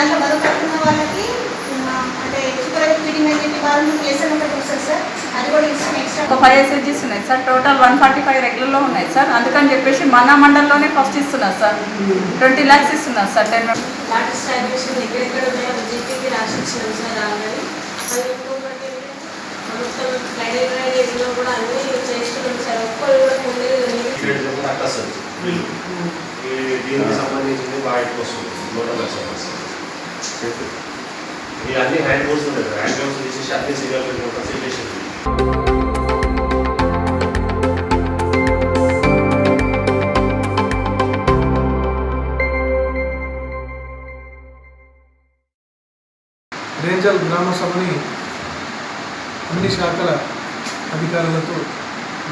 దాంట్లో బరువుకున్న వాళ్ళకి అంటే సూపర్ ఫీడింగ్ అని చెప్పి వాళ్ళు ప్లేసర్ ఒకటి వస్తుంది సార్. అది కూడా ఇస్తాం ఎక్స్ట్రా ఒక ఫైవ్ ఎస్ఎస్జీస్ ఉన్నాయి sir. Total one forty five రెగ్యులర్లో ఉన్నాయి సార్. అందుకని చెప్పేసి మన మండలంలోనే ఫస్ట్ ఇస్తున్నారు సార్. ట్వంటీ ల్యాక్స్ ఇస్తున్నారు సార్ టెన్ లాటెస్ట్ ఫ్రైడే ఫ్రైడేలో కూడా అన్ని చేస్తున్నాం సార్. ఒక్కరు కూడా ఉండేది అట్లా hmm. దీనికి సంబంధించింది బాగా ఎక్కువ వస్తుంది. లోటల్ ఎక్స్పెన్స్ వస్తుంది అన్ని హ్యాండ్ బోర్డ్స్ ఉంటాయి హ్యాండ్ బోర్డ్స్ తీసేసి అన్ని సీరియల్ ఒక సీరియల్ రేంజల్ గ్రామ సభని అన్ని శాఖల అధికారులతో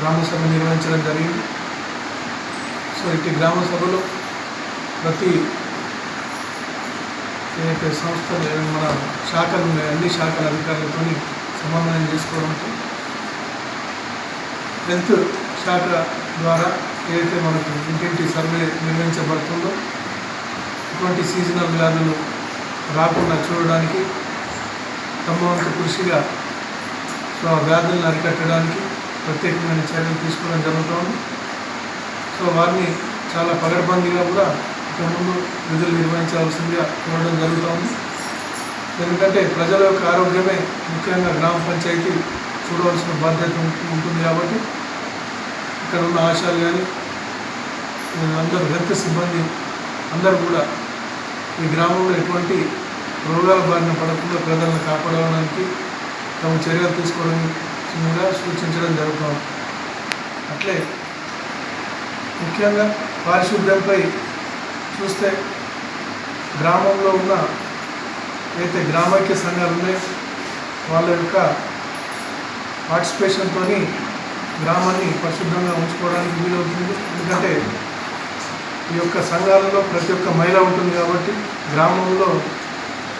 గ్రామ సభ నిర్వహించడం జరిగింది. సో ఇటు గ్రామ సభలో ప్రతి ఏదైతే సంస్థలు మన శాఖలు ఉన్నాయో? అన్ని శాఖల అధికారులతో సమన్వయం చేసుకోవడంతో హెల్త్ శాఖ ద్వారా ఏదైతే మనకు ఇంటింటి సర్వే నిర్వహించబడుతుందో ఇటువంటి సీజనల్ వ్యాధులు రాకుండా చూడడానికి తమ వంతు కృషిగా సో ఆ వ్యాధులను అరికట్టడానికి ప్రత్యేకమైన చర్యలు తీసుకోవడం జరుగుతోంది. సో వారిని చాలా పగడబందీగా కూడా క్రమంలో ముందు విధులు నిర్వహించాల్సిందిగా కోరడం జరుగుతోంది. ఎందుకంటే ప్రజల యొక్క ఆరోగ్యమే ముఖ్యంగా గ్రామ పంచాయతీ చూడవలసిన బాధ్యత ఉంటుంది కాబట్టి ఇక్కడ ఉన్న ఆశాలు కానీ అందరూ హెల్త్ సిబ్బంది అందరూ కూడా ఈ గ్రామంలో ఎటువంటి రోగాల బారిన పడకుండా ప్రజలను కాపాడడానికి తమ చర్యలు తీసుకోవడం సూచించడం జరుగుతుంది. అట్లే ముఖ్యంగా పారిశుద్ధ్యంపై చూస్తే గ్రామంలో ఉన్న అయితే గ్రామైక్య సంఘాలు ఉన్నాయి వాళ్ళ యొక్క పార్టిసిపేషన్తో గ్రామాన్ని పరిశుభ్రంగా ఉంచుకోవడానికి వీలవుతుంది. ఎందుకంటే ఈ యొక్క సంఘాలలో ప్రతి ఒక్క మహిళ ఉంటుంది కాబట్టి గ్రామంలో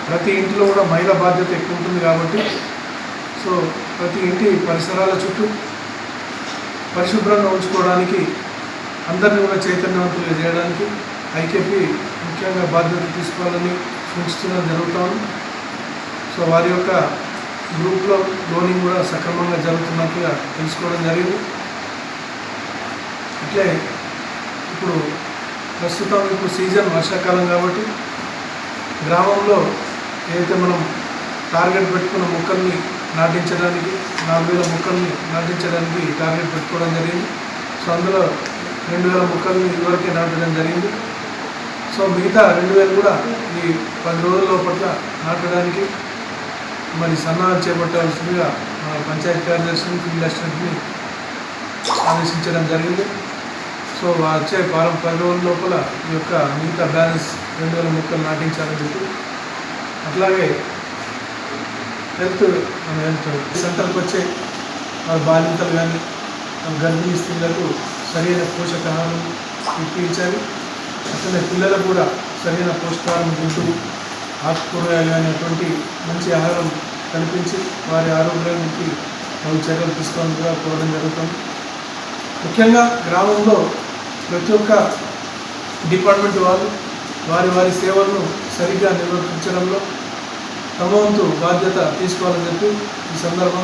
ప్రతి ఇంటిలో కూడా మహిళ బాధ్యత ఎక్కువ ఉంటుంది కాబట్టి సో ప్రతి ఇంటి పరిసరాల చుట్టూ పరిశుభ్రంగా ఉంచుకోవడానికి అందరినీ కూడా చైతన్యవంతులు చేయడానికి ఐకేపీ ముఖ్యంగా బాధ్యత తీసుకోవాలని సూచించడం జరుగుతోంది సో వారి యొక్క గ్రూప్లో లోనింగ్ కూడా సక్రమంగా జరుగుతున్నట్టుగా తెలుసుకోవడం జరిగింది. అట్లే ఇప్పుడు ప్రస్తుతం ఇప్పుడు సీజన్ వర్షాకాలం కాబట్టి గ్రామంలో ఏదైతే మనం టార్గెట్ పెట్టుకున్న మొక్కల్ని నాటించడానికి నాలుగు వేల మొక్కల్ని నాటించడానికి టార్గెట్ పెట్టుకోవడం జరిగింది. సో అందులో రెండు వేల మొక్కల్ని ఇదివరకే నాటడం జరిగింది. సో మిగతా రెండు వేలు కూడా ఈ పది రోజుల లోపల నాటడానికి మరి సన్నాహాలు చేపట్టాల్సిందిగా మన పంచాయతీ కార్యదర్శిని ఫీల్డ్ అసిస్టెంట్ని ఆదేశించడం జరిగింది. సో వచ్చే వారం పది రోజుల లోపల ఈ యొక్క మిగతా బ్యాలెన్స్ రెండు వేల మొక్కలు నాటించాలని చెప్పి అట్లాగే హెల్త్ మన హెల్త్ సెంటర్కి వచ్చే వాళ్ళ బాలింతలు కానీ గర్భిణీ స్త్రీలకు సరైన పోషకాహారం ఇప్పించాలి. అట్లనే పిల్లలకు కూడా సరైన పోషకాహారం తింటూ ఆకుకూరగాయలు అనేటువంటి మంచి ఆహారం కల్పించి వారి ఆరోగ్యానికి తగు చర్యలు తీసుకోవాలని కోరడం జరుగుతుంది. ముఖ్యంగా గ్రామంలో ప్రతి ఒక్క డిపార్ట్మెంట్ వాళ్ళు వారి వారి సేవలను సరిగ్గా నిర్వర్తించడంలో తమ వంతు బాధ్యత తీసుకోవాలని చెప్పి ఈ సందర్భంగా